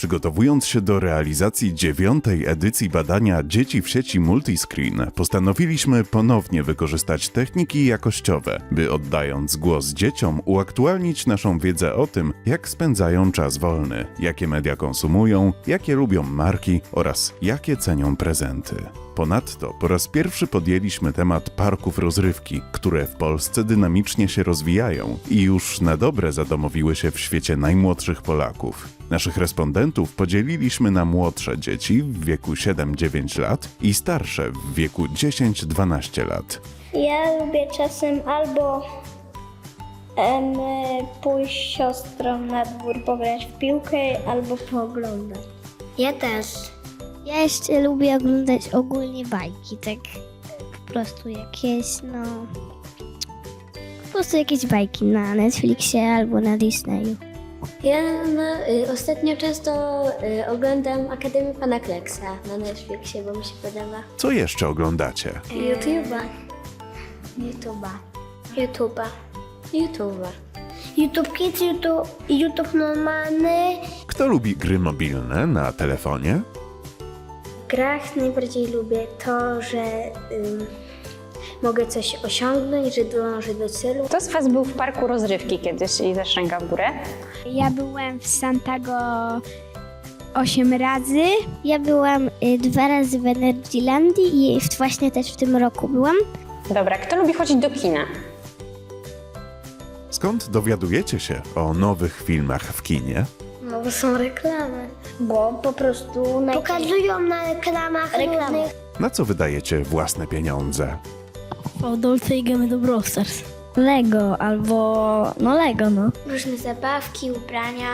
Przygotowując się do realizacji dziewiątej edycji badania Dzieci w sieci Multiscreen, postanowiliśmy ponownie wykorzystać techniki jakościowe, by oddając głos dzieciom, uaktualnić naszą wiedzę o tym, jak spędzają czas wolny, jakie media konsumują, jakie lubią marki oraz jakie cenią prezenty. Ponadto po raz pierwszy podjęliśmy temat parków rozrywki, które w Polsce dynamicznie się rozwijają i już na dobre zadomowiły się w świecie najmłodszych Polaków. Naszych respondentów podzieliliśmy na młodsze dzieci w wieku 7-9 lat i starsze w wieku 10-12 lat. Ja lubię czasem albo em, pójść siostrą na dwór pograć w piłkę, albo pooglądać. Ja też. Ja jeszcze lubię oglądać ogólnie bajki, tak po prostu jakieś, no... Po prostu jakieś bajki na Netflixie albo na Disneyu. Ja na, y, ostatnio często y, oglądam Akademię Pana Kleksa na Netflixie, bo mi się podoba. Co jeszcze oglądacie? YouTube'a. YouTube'a. YouTube'a. YouTube'a. YouTube Kids, YouTube, YouTube normalny. Kto lubi gry mobilne na telefonie? Grach najbardziej lubię to, że ym, mogę coś osiągnąć, że dążę do celu. Kto z Was był w parku rozrywki kiedyś i ręka w górę? Ja byłem w Santago 8 razy. Ja byłam y, dwa razy w Energylandii i w, właśnie też w tym roku byłam. Dobra, kto lubi chodzić do kina? Skąd dowiadujecie się o nowych filmach w kinie? Bo są reklamy. Bo po prostu pokazują na reklamach różnych. Na co wydajecie własne pieniądze? O Dolce idziemy do Brawl Stars. Lego albo... no Lego, no. Różne zabawki, ubrania.